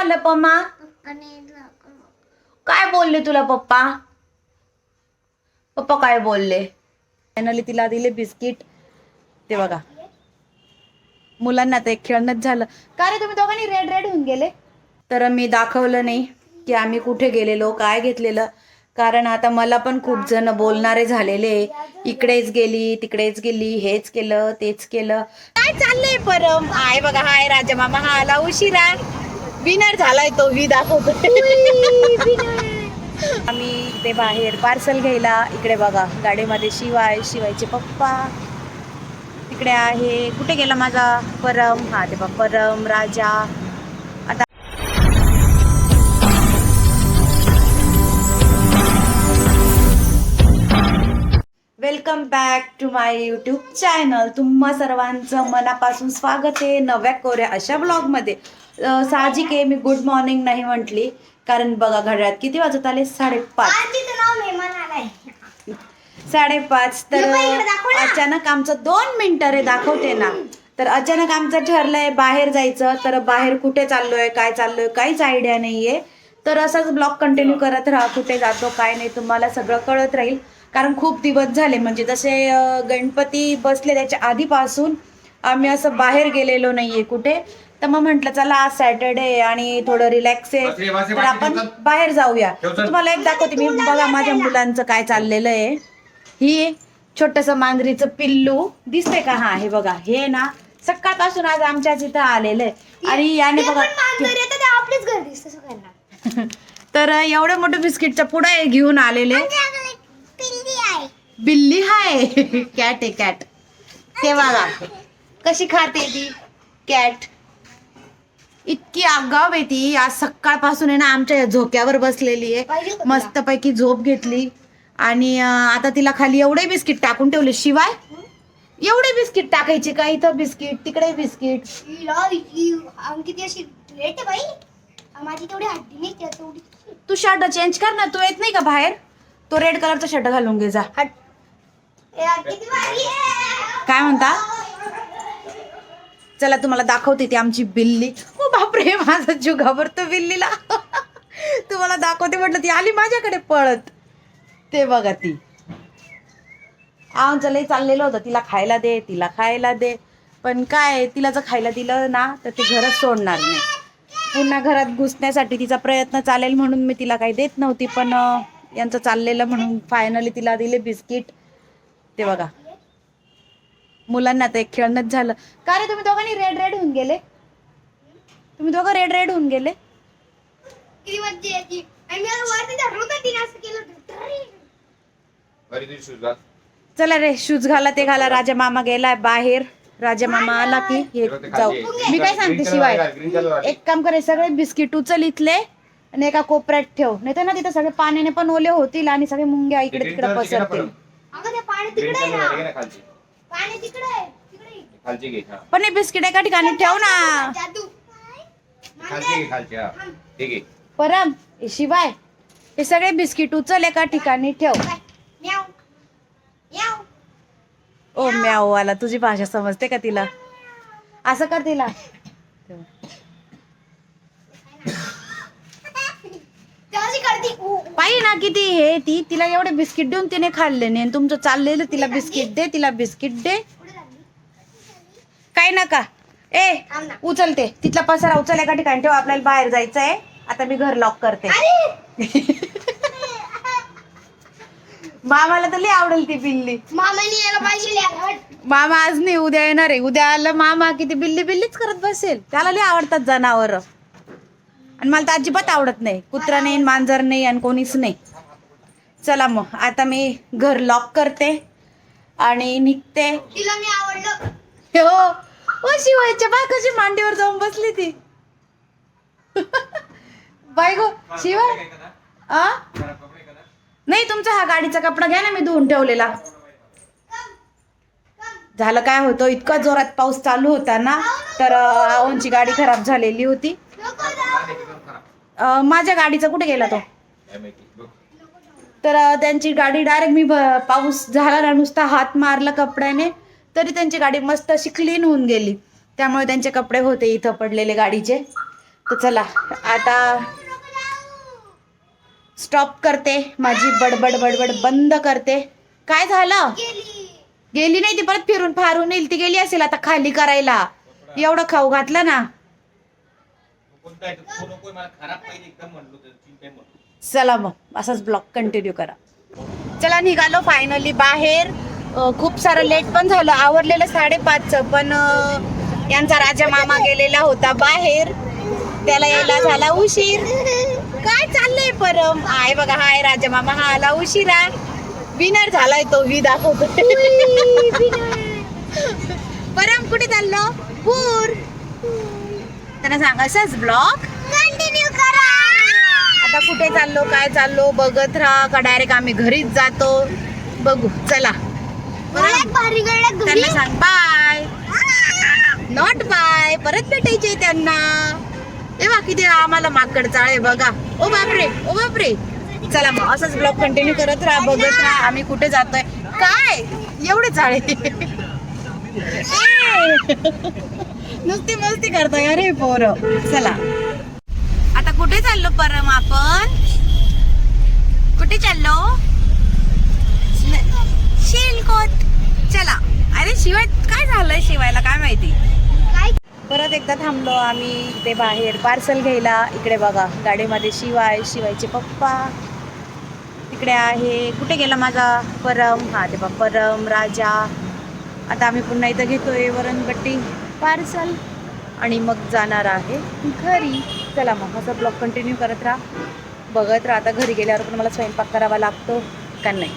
झालं पम्मा? काय बोलले तुला पप्पा? पप्पा काय बोलले? फायनली तिला दिले बिस्किट. ते बघा. मुलांना ते खेळणंच झालं. का रे तुम्ही दोघांनी रेड रेड होऊन गेले? तर मी दाखवलं नाही की आम्ही कुठे गेलेलो काय घेतलेलं. कारण आता मला पण खूप जण बोलणारे झालेले. इकडेच गेली तिकडेच गेली हेच केलं तेच केलं. काय चाललंय परम? हाय बघा हाय राजा मामा हा आला उशिरा. विनर झालाय तो वी दाखवतो आम्ही इकडे बाहेर पार्सल घ्यायला. इकडे बघा गाडीमध्ये शिवाय शिवायचे पप्पा. तिकडे आहे. कुठे गेला माझा? परम. हा ते बघ परम राजा. आता welcome back to my YouTube channel तुम्हा सर्वांचं मनापासून स्वागत आहे नव्या कोऱ्या अशा ब्लॉगमध्ये साहजिक आहे मी गुड मॉर्निंग नाही म्हटली. कारण बघा घड्याळात किती वाजत आले? साडेपाच. साडेपाच. तर अचानक आमचं दोन मिनिटं रे दाखवते ना. तर अचानक आमचं ठरलंय बाहेर जायचं. तर बाहेर कुठे चाललोय काय चाललोय काहीच आयडिया नाहीये. तर असंच ब्लॉग कंटिन्यू करत राहा कुठे जातो काय नाही तुम्हाला सगळं कळत राहील. कारण खूप दिवस झाले म्हणजे जसे गणपती बसले त्याच्या आधीपासून आम्ही असं बाहेर गेलेलो नाहीये कुठे. तर मग म्हटलं चला आज सॅटर्डे आणि थोडं रिलॅक्स आहे. तर आपण बाहेर जाऊया. तुम्हाला एक दाखवते मी बघा माझ्या मुलांचं काय चाललेलं आहे. ही छोटस मांजरीचं पिल्लू. दिसते का? हा हे बघा हे ना सकाळपासून आज आमच्या तिथं आलेलं आहे. आणि याने बघा आपलेच घर दिसत सगळ्यांना. तर एवढं मोठं बिस्किटच्या पुढे घेऊन आलेले. बिल्ली हाय. कॅट आहे कॅट ते बघा. कशी खाते ती? कॅट इतकी आगाव आहे ती. आज सकाळपासून आहे ना आमच्या या झोक्यावर बसलेली आहे? मस्तपैकी झोप घेतली. आणि आता तिला खाली एवढे बिस्किट टाकून ठेवले. शिवाय एवढे बिस्किट टाकायचे का? इथं बिस्किट तिकडे बिस्किट. ती शर्ट चेंज कर ना. तू येत नाही का बाहेर? तो रेड कलरचा शर्ट घालून घे जा. काय म्हणता? चला तुम्हाला दाखवते ती आमची बिल्ली. ओ बापरे माझा जीव घाबरतो बिल्लीला. तुम्हाला दाखवते म्हटलं ती आली माझ्याकडे पळत. ते बघा ती. आमचं लई चाललेलं होतं. तिला खायला दे तिला खायला दे. पण काय तिला जर खायला दिलं ना तर ती घरच सोडणार नाही. पुन्हा घरात घुसण्यासाठी तिचा प्रयत्न चालेल म्हणून मी तिला काही देत नव्हती पण यांचं चाललेलं म्हणून फायनली तिला दिले बिस्किट. ते बघा. मुलांना ते खेळणंच झालं. का रे तुम्ही दोघांनी रेड रेड होऊन गेले? तुम्ही दोघं रेड रेड होऊन गेले. किती मज्जा येते आणि मी वरती धरलो तर तिने असं केलं ट्री. घरी तुझी शूज घाल. चला रे शूज घाला ते घाला. राजा मामा गेलाय बाहेर. राजा मामा आला की हे जाऊ. मी काय सांगते शिवाय? एक काम करे सगळे बिस्किट उचल इथले आणि एका कोपऱ्यात ठेव. नाही तर ना तिथे सगळे पाण्याने पण ओले होतील आणि सगळे मुंग्या इकडे तिकडे पसरतील. अगं ते पाणी तिकडे आहे ना. खालची पाणी तिकडे आहे तिकडे आहे. खालची घे हा. पण हे बिस्किट एका ठिकाणी ठेव ना. जादू. खालची घे खालची हा. ठीक आहे परम हे शिवाय हे सगळे बिस्किट उचल एका ठिकाणी ठेव. ओ म्याओ आला तुझी भाषा समजते का तिला? असं कर तिला. पाहिजे ना किती हे ती. तिला एवढे बिस्किट देऊन तिने खाल्ले नाही. आणि तुमचं चाललेलं तिला बिस्किट दे तिला बिस्किट दे. काय नका. ए. उचलते तिथला पसारा उचल एका ठिकाणी ठेव. आपल्याला बाहेर जायचं आहे आता मी घर लॉक करते. मामाला तर लई आवडेल ती बिल्ली. मामा आज नाही. उद्या येणार आहे. उद्या आलं मामा किती बिल्ली बिल्लीच करत बसेल. त्याला लई आवडतात जनावर. आणि मला तर अजिबात आवडत नाही. कुत्रा नाही मांजर नाही आणि कोणीच नाही. चला मग आता मी घर लॉक करते आणि निघते. तिला मी आवडलं. हो ओ शिवायच्या बा कशी मांडीवर जाऊन बसली ती. बाय गो शिवाय आ? नाही तुमचा हा गाडीचा कपडा घ्या ना मी धुवून ठेवलेला. झालं काय होतं इतका जोरात पाऊस चालू होता ना तर आवनची गाडी खराब झालेली होती. अं, माझ्या गाडीचा कुठे गेला तो? तर अं, त्यांची गाडी डायरेक्ट मी भ- पाऊस झाला ना नुसता हात मारला कपड्याने तरी त्यांची गाडी मस्त अशी क्लीन होऊन गेली. त्यामुळे त्यांचे कपडे होते इथं पडलेले गाडीचे. तर चला आता स्टॉप करते. माझी बडबड बडबड बंद करते. काय झालं? गेली गेली नाही ती परत फिरून फारून येईल. ती गेली असेल आता खाली करायला. एवढं खाऊ घातलं ना. चला मग असाच ब्लॉग कंटिन्यू करा. चला निघालो फायनली बाहेर. खूप सारं लेट पण झालं आवरलेलं साडेपाचचं पण यांचा राजा मामा गेलेला होता बाहेर. त्याला यायला झाला उशीर. काय चाललंय परम? आहे बघा हाय राजा मामा हा आला उशिरा विनर झालाय तो वी दाखवतो परम कुठे चाललो? पूर. त्यांना सांग असंच ब्लॉग कंटिन्यू करा. आता कुठे चाललो काय चाललो बघत राहा. का डायरेक्ट आम्ही घरीच जातो. बघू चला. त्यांना सांग बाय नॉट बाय परत भेटायचे त्यांना. ए बा किती आम्हाला माकड चाळे बघा. ओ बापरे ओ बापरे. चला मग असंच ब्लॉग कंटिन्यू करत राहा बघत राहा. आम्ही कुठे जातोय? काय? एवढे चाळे! नुसती मस्ती करतोय. अरे पोर. चला. आता कुठे चाललो परम आपण? कुठे चाललो? शिलकोट. चला. अरे शिवाय काय झालंय शिवायला? काय माहिती? परत एकदा थांबलो आम्ही ते बाहेर. पार्सल घ्यायला. इकडे बघा. गाडीमध्ये शिवाय शिवायचे पप्पा. तिकडे आहे. कुठे गेला माझा? परम. हा ते बघ परम राजा. आता आम्ही पुन्हा इथं घेतोय वरणपट्टी. पार्सल आणि मग जाणार आहे घरी. चला मग असं ब्लॉग कंटिन्यू करत राहा. बघत राहा. आता घरी गेल्यावर पण मला स्वयंपाक करावा लागतो का नाही?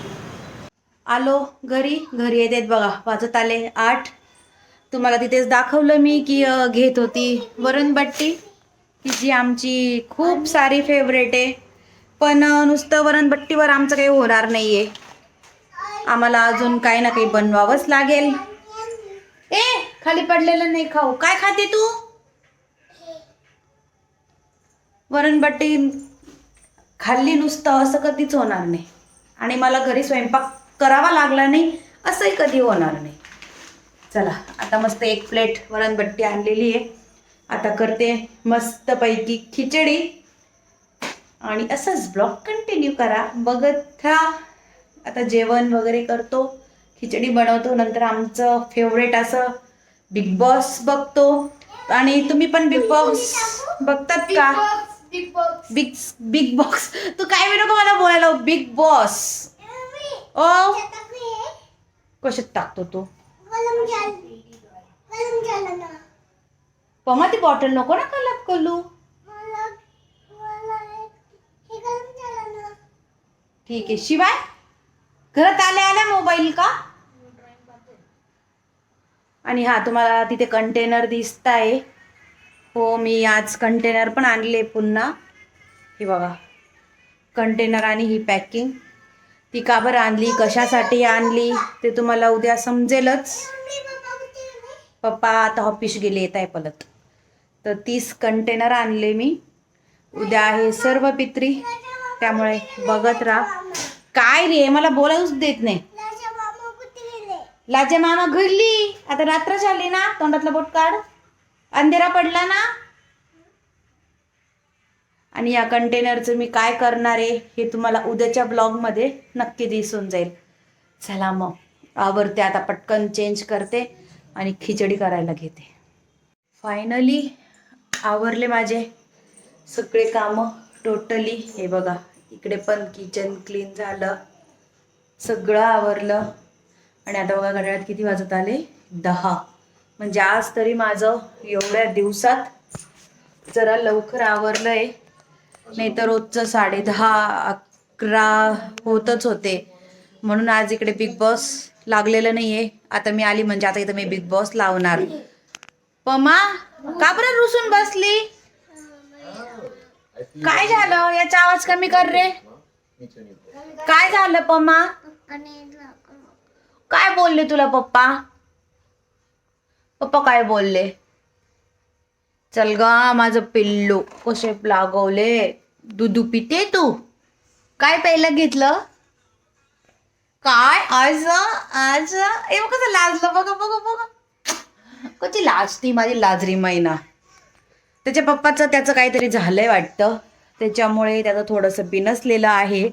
आलो घरी. घरी येतात बघा. वाजत आले आठ. तुम्हाला तिथेच दाखवलं मी की घेत होती वरणबट्टी की जी आमची खूप सारी फेवरेट आहे. पण नुसतं वरणबट्टीवर आमचं काही होणार नाही आहे आम्हाला अजून काही ना काही बनवावंच लागेल. ए खाली पडलेलं नाही खाऊ. काय खाते तू? वरणबट्टी खाल्ली नुसतं असं कधीच होणार नाही. आणि मला घरी स्वयंपाक करावा लागला नाही असंही कधी होणार नाही. चला आता मस्त एक प्लेट वरणबट्टी आणलेली आहे. आता करते मस्तपैकी खिचडी. आणि असंच ब्लॉग कंटिन्यू करा. बघत राहा. आता जेवण वगैरे करतो खिचडी बनवतो नंतर आमचं फेवरेट असं बिग बॉस बघतो. आणि तुम्ही पण बिग बॉस बघतात का? बिग बॉक्स बिग बॉक्स तू काय मी नको मला बोलायला? बिग बॉस ओ? कशात टाकतो तू? पमा ती बॉटल नको ना कलाप कलू? ठीक आहे. शिवाय? घरात आल्या आल्या मोबाईल का? आणि हा तुम्हाला तिथे कंटेनर दिसत आहे हो मी आज कंटेनर पण आणले पुन्हा. हे बघा कंटेनर आणि ही पॅकिंग ती का बरं आणली? कशासाठी आणली? ते तुम्हाला उद्या समजेलच. पप्पा आता ऑफिस गेले येत आहे पलत तर तीस कंटेनर आणले मी. उद्या आहे सर्व पित्री. त्यामुळे बघत राहा. काय रे मला बोलावूच देत नाही. लाजा मामा घडली आता रात्र झाली ना तोंडातलं बोट काढ. अंधेरा पडला ना. आणि या कंटेनरचं मी काय करणार आहे हे तुम्हाला उद्याच्या ब्लॉगमध्ये नक्की दिसून जाईल. चला मग आवरते आता पटकन चेंज करते आणि खिचडी करायला घेते. फायनली आवरले माझे सगळे कामं टोटली हे बघा इकडे पण किचन क्लीन झालं. सगळं आवरलं. आणि आता बघा घड्याळात किती वाजत आले? दहा. म्हणजे आज तरी माझं एवढ्या दिवसात जरा लवकर आवरलं आहे नाही तर रोजचं साडे दहा अकरा होतच होते. म्हणून आज इकडे बिग बॉस लागलेलं नाही आहे आता मी आली म्हणजे आता इथं मी बिग बॉस लावणार. पमा का बरं रुसून बसली? काय झालं? याचा आवाज कमी कर रे. काय झालं पमा? काय बोलले तुला पप्पा? पप्पा काय बोलले? चल गा माझं पिल्लू. कसे लागवले? दुधू पिते तू? काय प्यायला घेतलं? काय? आज आज? ए कसं लाजलं. बघा बघा बघा. कशी लाजती माझी लाजरी मैना. त्याच्या पप्पाचं त्याचं काहीतरी झालंय वाटतं. त्याच्यामुळे त्याचं थोडंसं बिनसलेलं आहे.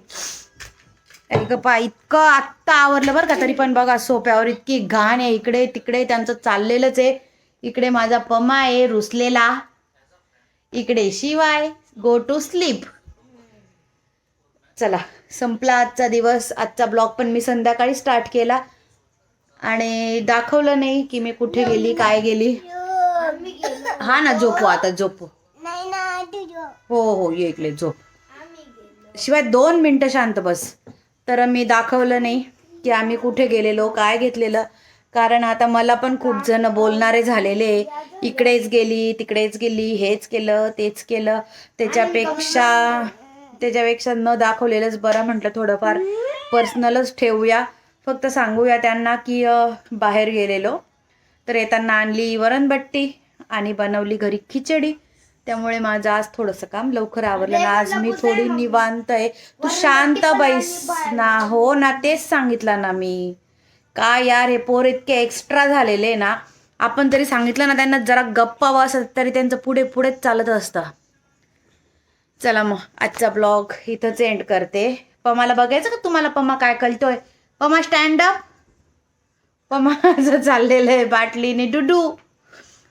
अरे गप्पा इतकं आत्ता आवरलं बरं का तरी पण बघा सोप्यावर इतकी घाण आहे इकडे तिकडे त्यांचं चाललेलंच आहे. इकडे माझा पमा आहे रुसलेला. इकडे शिवाय गो टू स्लीप चला संपला आजचा दिवस. आजचा ब्लॉग पण मी संध्याकाळी स्टार्ट केला. आणि दाखवलं नाही की मी कुठे गेली काय गेली. हा ना झोपू आता झोपू. हो हो ये इकडे झोप. शिवाय दोन मिनटं शांत बस. तर मी दाखवलं नाही की आम्ही कुठे गेलेलो काय घेतलेलं. कारण आता मला पण खूप जण बोलणारे झालेले इकडेच गेली तिकडेच गेली हेच केलं तेच केलं. त्याच्यापेक्षा त्याच्यापेक्षा न दाखवलेलंच बरं म्हटलं थोडंफार. पर्सनलच ठेवूया. फक्त सांगूया त्यांना की बाहेर गेलेलो. तर येताना आणली वरणबट्टी आणि बनवली घरी खिचडी. त्यामुळे माझं आज थोडंसं काम लवकर आवरलं ना आज मी थोडी निवांत आहे. तू शांत बैस ना. हो ना तेच सांगितलं ना मी. काय यार हे पोर इतके एक्स्ट्रा झालेले ना? आपण जरी सांगितलं ना त्यांना जरा गप्पा बसत तरी त्यांचं पुढे पुढेच चालत असतं. चला मग आजचा ब्लॉग इथंच एंड करते. पमाला बघायचं का तुम्हाला पमा काय कळतोय पमा स्टँड अप पमाचं चाललेलं आहे बाटलीने. डुडू.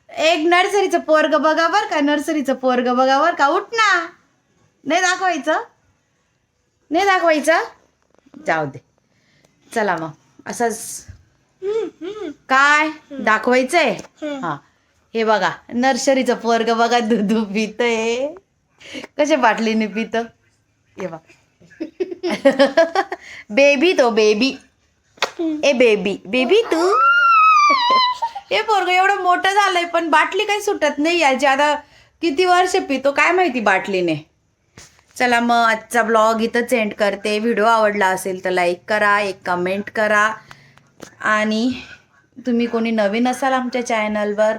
एक नर्सरीचं पोरग बघा बर का? नर्सरीचं पोरग बघा बर का? उठ ना. नाही दाखवायचं? नाही दाखवायचं? जाऊ दे. चला मग. असंच. काय? दाखवायचंय? हा. हे बघा. नर्सरीचं पोरग बघा. दूध पितय. कशा बाटलीने पित? हे बघा. बेबी तो बेबी. ए बेबी. बेबी तू. हे पोरग एवढं मोठं झालंय पण बाटली काही सुटत नाही याची आता किती वर्ष पितो काय माहिती बाटलीने. चला मग आजचा ब्लॉग इथंच एंड करते. व्हिडिओ आवडला असेल तर लाईक करा एक कमेंट करा. आणि तुम्ही कोणी नवीन असाल आमच्या चॅनलवर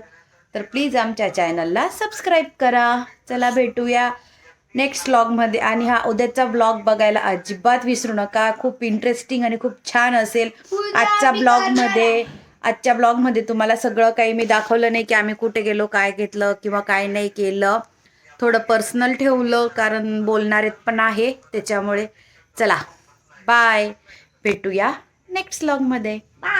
तर प्लीज आमच्या चॅनलला सबस्क्राईब करा. चला भेटूया नेक्स्ट व्लॉगमध्ये आणि हा उद्याचा ब्लॉग बघायला अजिबात विसरू नका. खूप इंटरेस्टिंग आणि खूप छान असेल आजच्या ब्लॉगमध्ये आजच्या ब्लॉगमध्ये तुम्हाला सगळं काही मी दाखवलं नाही की आम्ही कुठे गेलो काय घेतलं किंवा काय नाही केलं. थोडं पर्सनल ठेवलं कारण बोलणारे पण आहे त्याच्यामुळे चला. बाय भेटूया नेक्स्ट ब्लॉगमध्ये बाय